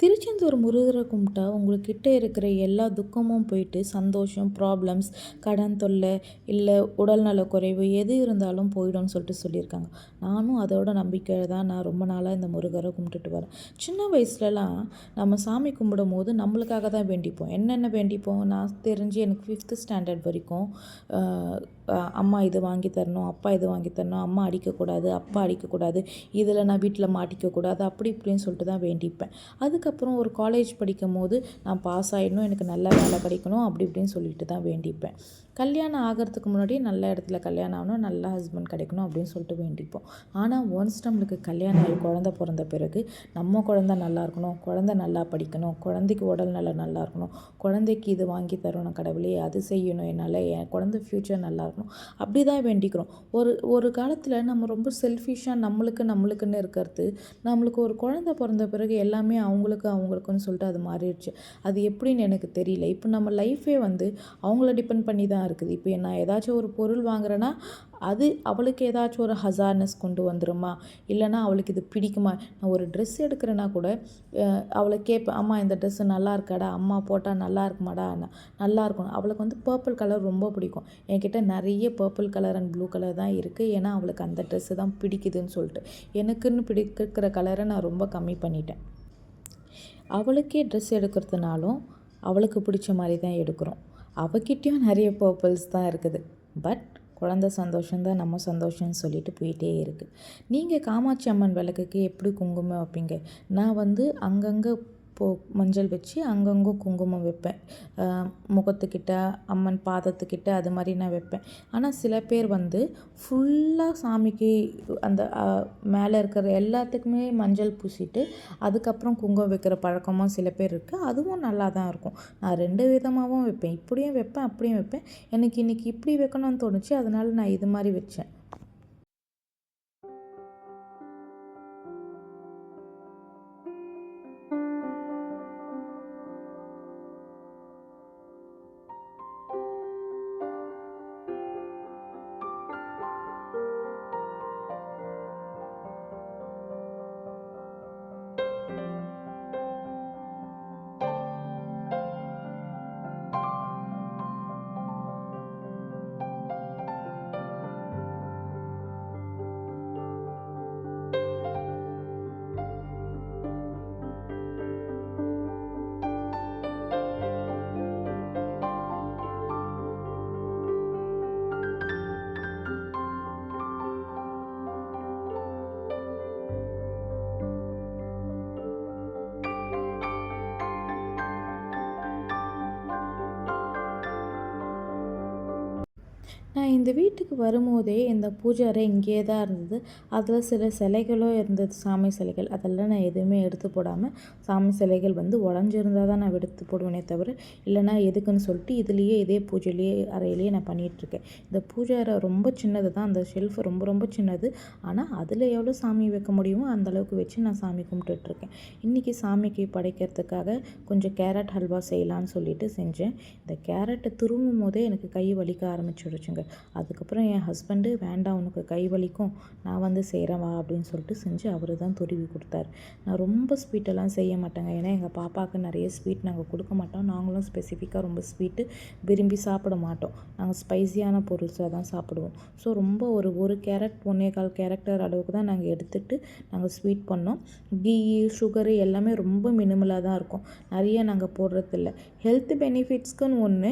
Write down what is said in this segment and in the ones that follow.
திருச்செந்தூர் முருகரை கும்பிட்டா உங்கள்கிட்ட இருக்கிற எல்லா துக்கமும் போயிட்டு சந்தோஷம் ப்ராப்ளம்ஸ் கடன் தொல்லை இல்லை உடல்நல குறைவு எது இருந்தாலும் போயிடும்னு சொல்லிட்டு சொல்லியிருக்காங்க. நானும் அதோட நம்பிக்கையில் தான் நான் ரொம்ப நாளாக இந்த முருகரை கும்பிட்டுட்டு வரேன். சின்ன வயசுலலாம் நம்ம சாமி கும்பிடும் போது நம்மளுக்காக தான் வேண்டிப்போம். என்னென்ன வேண்டிப்போம்? நான் தெரிஞ்சு எனக்கு ஃபிஃப்த்து ஸ்டாண்டர்ட் வரைக்கும் அம்மா இது வாங்கி தரணும் அப்பா இது வாங்கி தரணும் அம்மா அடிக்கக்கூடாது அப்பா அடிக்கக்கூடாது இதில் நான் வீட்டில் மாட்டிக்கக்கூடாது அப்படி இப்படின்னு சொல்லிட்டு தான் வேண்டிப்பேன். அதுக்கப்புறம் ஒரு காலேஜ் படிக்கும் போது நான் பாஸ் ஆகிடணும் எனக்கு நல்ல வேலை கிடைக்கணும் அப்படி இப்படின்னு சொல்லிட்டு தான் வேண்டிப்பேன். கல்யாணம் ஆகிறதுக்கு முன்னாடி நல்ல இடத்துல கல்யாணம் ஆகணும் நல்ல ஹஸ்பண்ட் கிடைக்கணும் அப்படின்னு சொல்லிட்டு வேண்டிப்போம். ஆனால் ஒன்ஸ் நம்மளுக்கு கல்யாணம் ஆகி குழந்த பிறந்த பிறகு நம்ம குழந்த நல்லா இருக்கணும் குழந்த நல்லா படிக்கணும் குழந்தைக்கு உடல் நலம் நல்லா இருக்கணும் குழந்தைக்கு இது வாங்கி தரணும் கடவுளே அது செய்யணும் என்னால் என் குழந்தை ஃப்யூச்சர் நல்லா இருக்கணும் அப்படி தான் வேண்டிக்கிறோம். ஒரு ஒரு காலத்தில் நம்ம ரொம்ப செல்ஃபிஷாக நம்மளுக்கு நம்மளுக்குன்னு இருக்கிறது நம்மளுக்கு ஒரு குழந்தை பிறந்த பிறகு எல்லாமே அவங்களுக்கு அவங்களுக்குன்னு சொல்லிட்டு அது மாறிடுச்சு. அது எப்படின்னு எனக்கு தெரியல. இப்போ நம்ம லைஃபே வந்து அவங்கள டிபெண்ட் பண்ணி தான் இருக்குது. இப்போ நான் ஏதாச்சும் ஒரு பொருள் வாங்குறேன்னா அது அவளுக்கு ஏதாச்சும் ஒரு ஹசார்னஸ் கொண்டு வந்துருமா? இல்லைனா அவளுக்கு இது பிடிக்குமா? நான் ஒரு ட்ரெஸ் எடுக்கிறேன்னா கூட அவளை கேட்பேன் அம்மா இந்த ட்ரெஸ்ஸு நல்லா இருக்காடா? அம்மா போட்டால் நல்லா இருக்குமாடா? நல்லா இருக்கும் அவளுக்கு வந்து பர்பிள் கலர் ரொம்ப பிடிக்கும். என்கிட்ட நிறைய purple colour and blue colour தான் இருக்குது ஏன்னா அவளுக்கு அந்த ட்ரெஸ்ஸு தான் பிடிக்குதுன்னு சொல்லிட்டு. எனக்குன்னு பிடிக்கிற கலரை நான் ரொம்ப கம்மி பண்ணிட்டேன். அவளுக்கே ட்ரெஸ் எடுக்கிறதுனாலும் அவளுக்கு பிடிச்ச மாதிரி தான் எடுக்கிறோம். அவகிட்டயும் நிறைய பர்பிள்ஸ் தான் இருக்குது. பட் குழந்த சந்தோஷம்தான் நம்ம சந்தோஷம்னு சொல்லிட்டு போயிட்டே இருக்குது நீங்கள் காமாட்சி அம்மன் விளக்குக்கு எப்படி குங்குமம் வைப்பீங்க? நான் வந்து அங்கங்கே போ மஞ்சள் வச்சு அங்கங்கே குங்குமம் வைப்பேன். முகத்துக்கிட்ட அம்மன் பாதத்துக்கிட்ட அது மாதிரி நான் வைப்பேன். ஆனால் சில பேர் வந்து ஃபுல்லாக சாமிக்கு அந்த மேலே இருக்கிற எல்லாத்துக்குமே மஞ்சள் பூசிட்டு அதுக்கப்புறம் குங்குமம் வைக்கிற பழக்கமும் சில பேர் இருக்குது அதுவும் நல்லா தான் இருக்கும். நான் ரெண்டு விதமாகவும் வைப்பேன். இப்படியும் வைப்பேன் அப்படியும் வைப்பேன். எனக்கு இன்றைக்கி இப்படி வைக்கணும்னு தோணுச்சு. அதனால நான் இது மாதிரி வச்சேன். நான் இந்த வீட்டுக்கு வரும்போதே இந்த பூஜை அறை இங்கேயே தான் இருந்தது. அதில் சில சிலைகளும் இருந்தது. சாமி சிலைகள். அதெல்லாம் நான் எதுவுமே எடுத்து போடாமல் சாமி சிலைகள் வந்து உடஞ்சிருந்தா தான் நான் எடுத்து போடுவேனே தவிர இல்லைனா எதுக்குன்னு சொல்லிட்டு இதுலேயே இதே பூஜையிலேயே அறையிலேயே நான் பண்ணிகிட்ருக்கேன் இந்த பூஜை அறை ரொம்ப சின்னது தான். அந்த ஷெல்ஃப் ரொம்ப ரொம்ப சின்னது. ஆனால் அதில் எவ்வளோ சாமி வைக்க முடியுமோ அந்த அளவுக்கு வச்சு நான் சாமி கும்பிட்டுட்ருக்கேன் இன்றைக்கி சாமிக்கு படைக்கிறதுக்காக கொஞ்சம் கேரட் ஹல்வா செய்யலான்னு சொல்லிட்டு செஞ்சேன். இந்த கேரட்டை துருவும் போதே எனக்கு கை வலிக்க ஆரம்பிச்சிடுச்சுங்க. அதுக்கப்புறம் என் ஹஸ்பண்டு வேண்டாம் உனக்கு கை வலிக்கும். நான் வந்து செய்கிறேன் வா அப்படின்னு சொல்லிட்டு செஞ்சு அவர் தான் துருவி கொடுத்தாரு. நான் ரொம்ப ஸ்வீட்டெல்லாம் செய்ய மாட்டேங்க. ஏன்னா எங்கள் பாப்பாவுக்கு நிறைய ஸ்வீட் நாங்கள் கொடுக்க மாட்டோம். நாங்களும் ஸ்பெசிஃபிக்காக ரொம்ப ஸ்வீட்டு விரும்பி சாப்பிட மாட்டோம். நாங்கள் ஸ்பைசியான பொருள்ஸாக தான் சாப்பிடுவோம். ஸோ ரொம்ப ஒரு ஒரு கேரட் ஒன்றே கால் கேரக்டர் அளவுக்கு தான் நாங்கள் எடுத்துட்டு நாங்கள் ஸ்வீட் பண்ணோம். கீ சுகரு எல்லாமே ரொம்ப மினிமலாக தான் இருக்கும். நிறைய நாங்கள் போடுறதில்ல. ஹெல்த் பெனிஃபிட்ஸ்க்குன்னு ஒன்று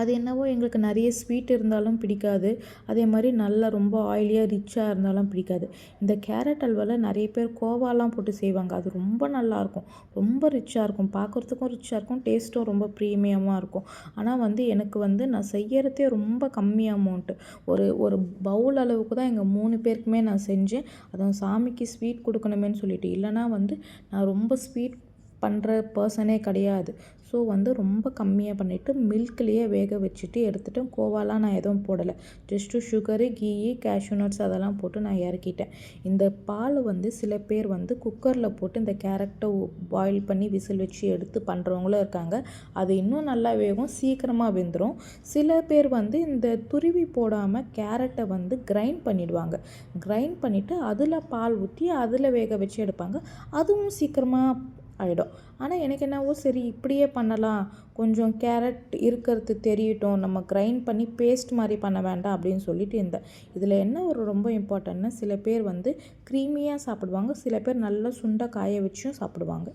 அது என்னவோ எங்களுக்கு நிறைய ஸ்வீட் இருந்தாலும் பிடிக்காது. அதே மாதிரி நல்லா ரொம்ப ஆயிலியாக ரிச்சாக இருந்தாலும் பிடிக்காது. இந்த கேரட் அல்வாவில் நிறைய பேர் கோவாலாம் போட்டு செய்வாங்க. அது ரொம்ப நல்லாயிருக்கும் ரொம்ப ரிச்சாக இருக்கும். பார்க்குறதுக்கும் ரிச்சாக இருக்கும். டேஸ்ட்டும் ரொம்ப ப்ரீமியமாக இருக்கும். ஆனால் வந்து எனக்கு வந்து நான் செய்யறதே ரொம்ப கம்மி அமௌண்ட்டு ஒரு ஒரு பவுல் அளவுக்கு தான் எங்கள் மூணு பேருக்குமே நான் செஞ்சேன். அதுவும் சாமிக்கு ஸ்வீட் கொடுக்கணுமேன்னு சொல்லிட்டு. இல்லைனா வந்து நான் ரொம்ப ஸ்வீட் பண்ணுற பர்சனே கிடையாது. ஸோ வந்து ரொம்ப கம்மியாக பண்ணிவிட்டு மில்க்லேயே வேக வச்சுட்டு எடுத்துட்டு கோவாலாம் நான் எதுவும் போடலை. Just sugar ghee cashew nuts அதெல்லாம் போட்டு நான் இறக்கிட்டேன். இந்த பால் வந்து சில பேர் வந்து குக்கரில் போட்டு இந்த கேரட்டை பாயில் பண்ணி விசில் வச்சு எடுத்து பண்ணுறவங்களும் இருக்காங்க. அது இன்னும் நல்லா வேகும் சீக்கிரமாக வெந்துடும் சில பேர் வந்து இந்த துருவி போடாமல் கேரட்டை வந்து கிரைண்ட் பண்ணிடுவாங்க. கிரைண்ட் பண்ணிவிட்டு அதில் பால் ஊற்றி அதில் வேக வச்சு எடுப்பாங்க. அதுவும் சீக்கிரமாக ஆகிடும் ஆனால் எனக்கு என்னவோ சரி இப்படியே பண்ணலாம். கொஞ்சம் கேரட் இருக்கிறது தெரியட்டும். நம்ம கிரைண்ட் பண்ணி பேஸ்ட் மாதிரி பண்ண வேண்டாம் அப்படின்னு சொல்லிட்டு இருந்தேன். இதில் என்ன ஒரு ரொம்ப இம்பார்ட்டன்ட்னா சில பேர் வந்து க்ரீமியாக சாப்பிடுவாங்க. சில பேர் நல்லா சுண்டை காய வச்சும் சாப்பிடுவாங்க.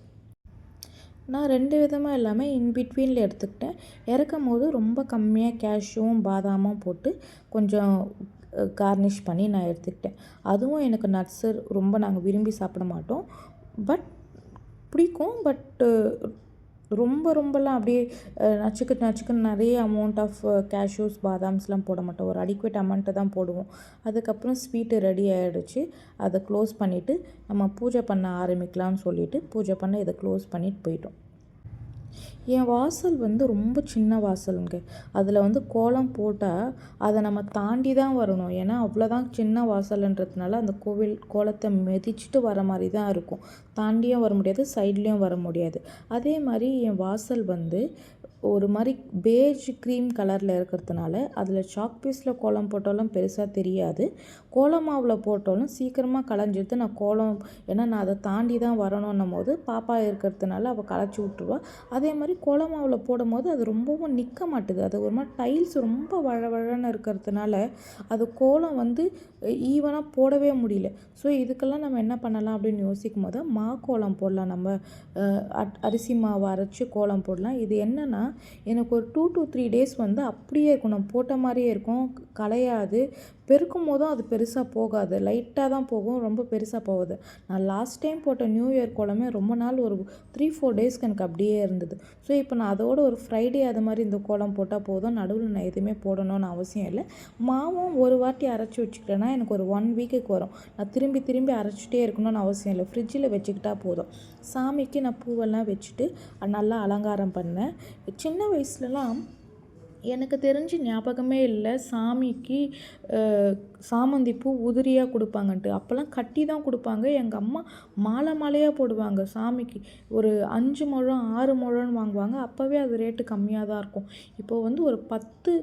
நான் ரெண்டு விதமாக எல்லாமே இன் பிட்வீனில் எடுத்துக்கிட்டேன். இறக்கும் போது ரொம்ப கம்மியாக கேஷ்யூவும் பாதாமும் போட்டு கொஞ்சம் கார்னிஷ் பண்ணி நான் எடுத்துக்கிட்டேன். அதுவும் எனக்கு நட்ஸு ரொம்ப நாங்கள் விரும்பி சாப்பிட மாட்டோம். பட் பிடிக்கும் பட்டு ரொம்ப ரொம்பலாம் அப்படியே நச்சுக்கு நச்சுக்குன்னு நிறைய அமௌண்ட் ஆஃப் கேஷ்யூஸ் பாதாம்ஸ்லாம் போட மாட்டோம். ஒரு அடிக்குவேட் அமௌண்ட்டை தான் போடுவோம். அதுக்கப்புறம் ஸ்வீட்டு ரெடி ஆகிடுச்சு அதை க்ளோஸ் பண்ணிவிட்டு நம்ம பூஜை பண்ண ஆரம்பிக்கலாம்னு சொல்லிவிட்டு பூஜை பண்ண இதை க்ளோஸ் பண்ணிட்டு போயிட்டோம். என் வாசல் வந்து ரொம்ப சின்ன வாசலுங்க. அதில் வந்து கோலம் போட்டால் அதை நம்ம தாண்டி தான் வரணும். ஏன்னா அவ்வளோதான் சின்ன வாசல்ன்றதுனால அந்த கோவில் கோலத்தை மிதிச்சுட்டு வர மாதிரி தான் இருக்கும். தாண்டியும் வர முடியாது சைட்லேயும் வர முடியாது. அதே மாதிரி என் வாசல் வந்து ஒரு மாதிரி பேஜ் க்ரீம் கலரில் இருக்கிறதுனால அதில் சாக் பீஸில் கோலம் போட்டாலும் பெருசாக தெரியாது. கோலம் மாவில் போட்டாலும் சீக்கிரமாக களைஞ்சிடுது நான் கோலம் ஏன்னா நான் அதை தாண்டி தான் வரணும்னும் போது பாப்பா இருக்கிறதுனால அவள் களைச்சி விட்ருவா அதே மாதிரி கோலம் மாவில் போடும் போது அது ரொம்பவும் நிற்க மாட்டுது. அது ஒரு மாதிரி டைல்ஸ் ரொம்ப வழ வழன்னு இருக்கிறதுனால அது கோலம் வந்து ஈவனாக போடவே முடியல. ஸோ இதுக்கெல்லாம் நம்ம என்ன பண்ணலாம் அப்படின்னு யோசிக்கும் போது மா கோலம் போடலாம். நம்ம அரிசி மாவை அரைச்சி கோலம் போடலாம். இது என்னென்னா எனக்கு ஒரு டூ டு த்ரீ டேஸ் வந்து அப்படியே இருக்கும் நான் போட்ட மாதிரியே இருக்கும். கலையாது பெருக்கும் போதும் அது பெருசாக போகாது. லைட்டாக தான் போகும். ரொம்ப பெருசாக போகாது. நான் லாஸ்ட் டைம் போட்ட நியூ இயர் கோலமே ரொம்ப நாள் ஒரு த்ரீ ஃபோர் டேஸ்க்கு எனக்கு அப்படியே இருந்தது. ஸோ இப்போ நான் அதோட ஒரு ஃப்ரைடே அது மாதிரி இந்த கோலம் போட்டால் போதும். நடுவில் நான் எதுவுமே போடணும்னு அவசியம் இல்லை. மாவும் ஒரு வாட்டி அரைச்சி வச்சுக்கிட்டேன்னா எனக்கு ஒரு ஒன் வீக்குக்கு வரும். நான் திரும்பி திரும்பி அரைச்சிட்டே இருக்கணும்னு அவசியம் இல்லை. ஃப்ரிட்ஜில் வச்சுக்கிட்டா போதும். சாமிக்கு நான் பூவெல்லாம் வச்சுட்டு நல்லா அலங்காரம் பண்ணேன். சின்ன வயசுலலாம் எனக்கு தெரிஞ்சு ஞாபகமே இல்லை. சாமிக்கு சாமந்தி பூ உதிரியாக கொடுப்பாங்கன்ட்டு. அப்போல்லாம் கட்டி தான் கொடுப்பாங்க. எங்கள் அம்மா மாலை மாலையாக போடுவாங்க சாமிக்கு. ஒரு அஞ்சு முழம் ஆறு முழம்னு வாங்குவாங்க. அப்போவே அது ரேட்டு கம்மியாக தான் இருக்கும். இப்போது வந்து ஒரு பத்து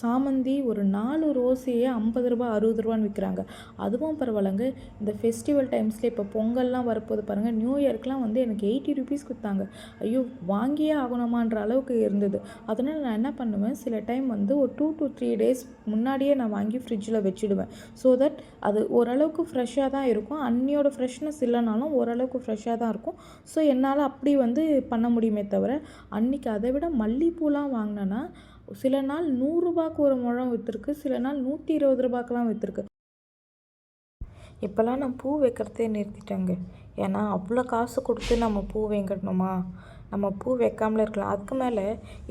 சாமந்தி ஒரு நாலு ரோஸையே ஐம்பது ரூபா அறுபது ரூபான்னு விற்கிறாங்க அதுவும் பரவாயில்லைங்க. இந்த ஃபெஸ்டிவல் டைம்ஸில் இப்போ பொங்கல்லாம் வரப்போது பாருங்கள் நியூ இயர்க்கெலாம் வந்து எனக்கு எயிட்டி ருபீஸ் கொடுத்தாங்க. ஐயோ வாங்கியே ஆகணுமான்ற அளவுக்கு இருந்தது. அதனால் நான் என்ன பண்ணுவேன் சில டைம் வந்து ஒரு டூ டு த்ரீ டேஸ் முன்னாடியே நான் வாங்கி ஃப்ரிட்ஜில் வச்சுடுவேன். ஸோ தட் அது ஓரளவுக்கு ஃப்ரெஷ்ஷாக தான் இருக்கும். அன்னியோட ஃப்ரெஷ்னஸ் இல்லைனாலும் ஓரளவுக்கு ஃப்ரெஷ்ஷாக தான் இருக்கும். ஸோ என்னால் அப்படி வந்து பண்ண முடியுமே தவிர அன்றைக்கி அதை விட மல்லிகைப்பூலாம் வாங்கினேன்னா சில நாள் நூறுரூபாக்கு ஒரு முழம் விற்றுருக்கு சில நாள் நூற்றி இருபது ரூபாய்க்கெலாம் விற்றுருக்கு இப்போல்லாம் நான் பூ வைக்கிறதே நிறுத்திட்டேங்க. ஏன்னா அவ்வளோ காசு கொடுத்து நம்ம பூ வைக்கணுமா நம்ம பூ வைக்காமலே இருக்கலாம். அதுக்கு மேலே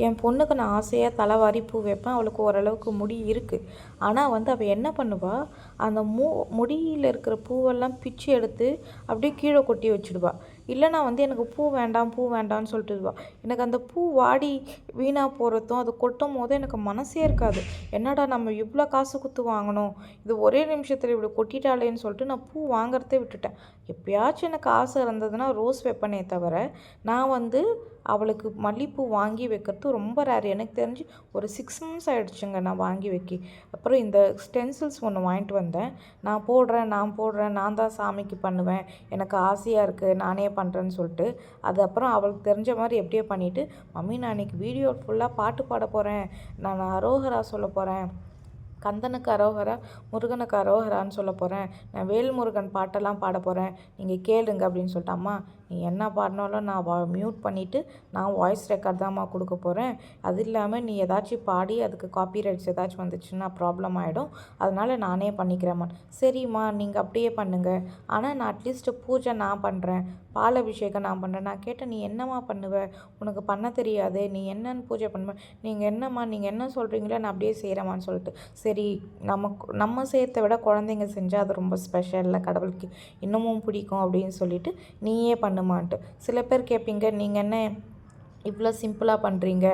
என் பொண்ணுக்கு நான் ஆசையாக தலைவாரி பூ வைப்பேன். அவளுக்கு ஓரளவுக்கு முடி இருக்குது ஆனால் வந்து அவள் என்ன பண்ணுவாள் அந்த மூ முடியில் இருக்கிற பூவெல்லாம் பிச்சு எடுத்து அப்படியே கீழே கொட்டி வச்சுடுவாள் இல்லைனா வந்து எனக்கு பூ வேண்டாம் பூ வேண்டாம்னு சொல்லிட்டுருவா எனக்கு அந்த பூ வாடி வீணாக போகிறதும் அது கொட்டும் போதும் எனக்கு மனசே இருக்காது. என்னடா நம்ம இவ்வளோ காசு கொடுத்து வாங்கணும்? இது ஒரே நிமிஷத்தில் இப்படி கொட்டிட்டாளேன்னு சொல்லிட்டு நான் பூ வாங்குறதே விட்டுட்டேன். எப்பயாச்சும் எனக்கு ஆசை இருந்ததுன்னா ரோஸ் வைப்பனே தவிர நான் வந்து அவளுக்கு மல்லிகைப்பூ வாங்கி வைக்கிறது ரொம்ப ரேர் எனக்கு தெரிஞ்சு ஒரு சிக்ஸ் மந்த்ஸ் ஆகிடுச்சுங்க நான் வாங்கி வைக்கி. அப்புறம் இந்த ஸ்டென்சில்ஸ் ஒன்று வாங்கிட்டு வந்தேன். நான் போடுறேன் நான் போடுறேன் நான் தான் சாமிக்கு பண்ணுவேன். எனக்கு ஆசையாக இருக்குது நானே பண்ணுறேன்னு சொல்லிட்டு அது அப்புறம் அவளுக்கு தெரிஞ்ச மாதிரி எப்படியோ பண்ணிவிட்டு மம்மி நான் இன்றைக்கி வீடியோ ஃபுல்லாக பாட்டு பாட போகிறேன் நான் அரோகரா சொல்ல போகிறேன் கந்தனுக்கு அரோகரா முருகனுக்கு அரோகரான்னு சொல்ல போகிறேன் நான் வேல்முருகன் பாட்டெல்லாம் பாட போகிறேன் நீங்கள் கேளுங்க அப்படின்னு சொல்லிட்டு அம்மா நீ என்ன பாடினாலும் நான் வா மியூட் பண்ணிவிட்டு நான் வாய்ஸ் ரெக்கார்ட் தான்மா கொடுக்க போகிறேன் அது இல்லாமல் நீ ஏதாச்சும் பாடி அதுக்கு காப்பி ரைட்ஸ் ஏதாச்சும் வந்துச்சுன்னா ப்ராப்ளம் ஆகிடும் அதனால் நானே பண்ணிக்கிறேம்மா சரிம்மா நீங்கள் அப்படியே பண்ணுங்கள் ஆனால் நான் அட்லீஸ்ட்டு பூஜை நான் பண்ணுறேன் பால் அபிஷேகம் நான் பண்ணுறேன் நான் கேட்டேன் நீ என்னம்மா பண்ணுவ? உனக்கு பண்ண தெரியாது. நீ என்னன்னு பூஜை பண்ணுவ? நீங்கள் என்னம்மா நீங்கள் என்ன சொல்கிறீங்களோ நான் அப்படியே செய்கிறேம்மான்னு சொல்லிட்டு. சரி நமக்கு நம்ம செய்கிறத விட குழந்தைங்க செஞ்சால் அது ரொம்ப ஸ்பெஷலில் கடவுளுக்கு. இன்னமும் பிடிக்கும் அப்படின்னு சொல்லிட்டு நீயே பண்ணுமான்ட்டு சில பேர் கேட்பீங்க நீங்கள் என்ன இவ்வளோ சிம்பிளாக பண்ணுறீங்க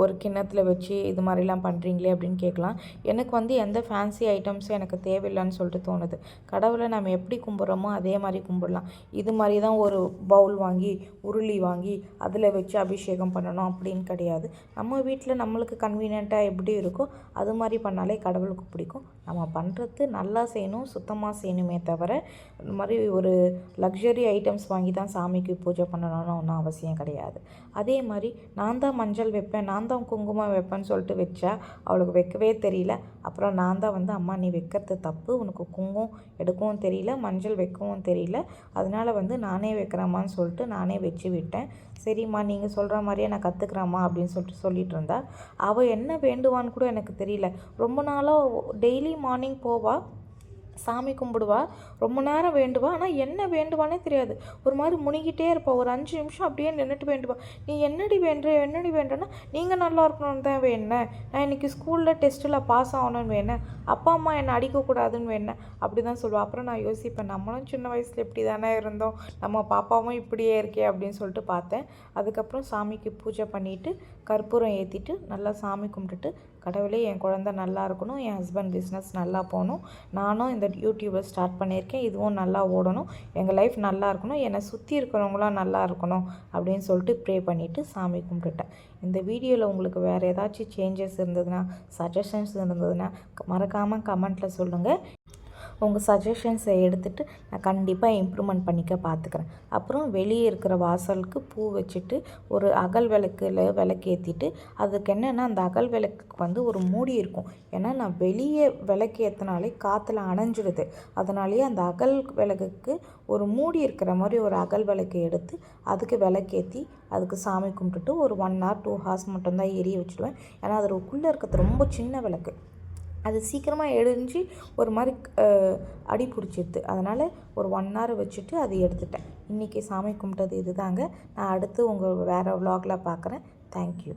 ஒரு கிண்ணத்தில் வச்சு இது மாதிரிலாம் பண்ணுறீங்களே அப்படின்னு கேட்கலாம். எனக்கு வந்து எந்த ஃபேன்சி ஐட்டம்ஸும் எனக்கு தேவையில்லைன்னு சொல்லிட்டு தோணுது. கடவுளை நம்ம எப்படி கும்பிட்றோமோ அதே மாதிரி கும்பிடலாம். இது மாதிரி தான் ஒரு பவுல் வாங்கி உருளி வாங்கி அதில் வச்சு அபிஷேகம் பண்ணணும் அப்படின்னு கிடையாது. நம்ம வீட்டில் நம்மளுக்கு கன்வீனியண்ட்டாக எப்படி இருக்கோ அது மாதிரி பண்ணாலே கடவுளுக்கு பிடிக்கும். நம்ம பண்ணுறது நல்லா செய்யணும் சுத்தமாக செய்யணுமே தவிர இந்த மாதிரி ஒரு லக்ஸரி ஐட்டம்ஸ் வாங்கி தான் சாமிக்கு பூஜை பண்ணணும்னு ஒன்றும் அவசியம் கிடையாது. அதே மாதிரி நான் தான் மஞ்சள் வைப்பேன் நான் தான் குங்குமம் வைப்பேன்னு சொல்லிட்டு வச்சா அவளுக்கு வைக்கவே தெரியல. அப்புறம் நான் தான் வந்து அம்மா நீ வைக்கிறது தப்பு. உனக்கு குங்குமம் எடுக்கவும் தெரியல மஞ்சள் வைக்கவும் தெரியல. அதனால் வந்து நானே வைக்கிறேம்மான்னு சொல்லிட்டு நானே வச்சு விட்டேன். சரிம்மா நீங்கள் சொல்கிற மாதிரியே நான் கற்றுக்குறேம்மா அப்படின்னு சொல்லிட்டு சொல்லிட்டு இருந்தா. அவள் என்ன வேண்டுவான்னு கூட எனக்கு தெரியல. ரொம்ப நாளாக டெய்லி மார்னிங் போவாள் சாமி கும்பிடுவா ரொம்ப நேரம் வேண்டுவா ஆனால் என்ன வேண்டுவானே தெரியாது. ஒரு மாதிரி முனிகிட்டே இருப்பாள் ஒரு அஞ்சு நிமிஷம் அப்படியே நின்றுட்டு வேண்டுவா. நீ என்னடி வேண்டுற என்னடி வேண்டுன்னா நீங்கள் நல்லா இருக்கணும்னு தான் வேணேன். நான் இன்றைக்கி ஸ்கூலில் டெஸ்ட்டில் பாஸ் ஆகணும்னு வேணேன். அப்பா அம்மா என்னை அடிக்கக்கூடாதுன்னு வேணேன். அப்படி தான் சொல்லுவாள் அப்புறம் நான் யோசிப்பேன் நம்மளும் சின்ன வயசில் இப்படி தானே இருந்தோம். நம்ம பாப்பாவும் இப்படியே இருக்கே அப்படின்னு சொல்லிட்டு பார்த்தேன். அதுக்கப்புறம் சாமிக்கு பூஜை பண்ணிவிட்டு கற்பூரம் ஏற்றிட்டு நல்லா சாமி கும்பிட்டுட்டு கடவுளே என் குழந்த நல்லா இருக்கணும் என் ஹஸ்பண்ட் பிஸ்னஸ் நல்லா போகணும். நானும் இந்த யூடியூபை ஸ்டார்ட் பண்ணியிருக்கேன். இதுவும் நல்லா ஓடணும். எங்கள் லைஃப் நல்லா இருக்கணும். என்னை சுற்றி இருக்கிறவங்களாம் நல்லா இருக்கணும் அப்படின்னு சொல்லிட்டு ப்ரே பண்ணிவிட்டு சாமி கும்பிட்டுட்டேன். இந்த வீடியோவில் உங்களுக்கு வேறு ஏதாச்சும் சேஞ்சஸ் இருந்ததுன்னா சஜஷன்ஸ் இருந்ததுன்னா மறக்காமல் கமெண்ட்டில் சொல்லுங்கள் உங்கள் சஜஷன்ஸை எடுத்துகிட்டு நான் கண்டிப்பாக இம்ப்ரூவ்மெண்ட் பண்ணிக்க பார்த்துக்கிறேன். அப்புறம் வெளியே இருக்கிற வாசலுக்கு பூ வச்சுட்டு ஒரு அகல் விளக்கில் விளக்கேற்றிட்டு அதுக்கு என்னென்னா அந்த அகல் விளக்குக்கு வந்து ஒரு மூடி இருக்கும். ஏன்னா நான் வெளியே விளக்கேற்றினாலே காற்றுல அணைஞ்சிடுது அதனாலேயே அந்த அகல் விளக்குக்கு ஒரு மூடி இருக்கிற மாதிரி ஒரு அகல் விளக்கு எடுத்து அதுக்கு விளக்கேற்றி அதுக்கு சாமி கும்பிட்டுட்டு ஒரு ஒன் ஹவர் டூ ஹார்ஸ் மட்டும்தான் எரிய வச்சுடுவேன் ஏன்னா அதுக்குள்ளே இருக்கிறது ரொம்ப சின்ன விளக்கு. அது சீக்கிரமாக எரிஞ்சு ஒரு மாதிரி அடி பிடிச்சிடுது அதனால் ஒரு ஒன் ஹவர் வச்சுட்டு அதை எடுத்துட்டேன். இன்றைக்கி சாமி கும்பிட்டது இது தாங்க நான் அடுத்து உங்கள் வேறு விலாகில் பார்க்குறேன் தேங்க்யூ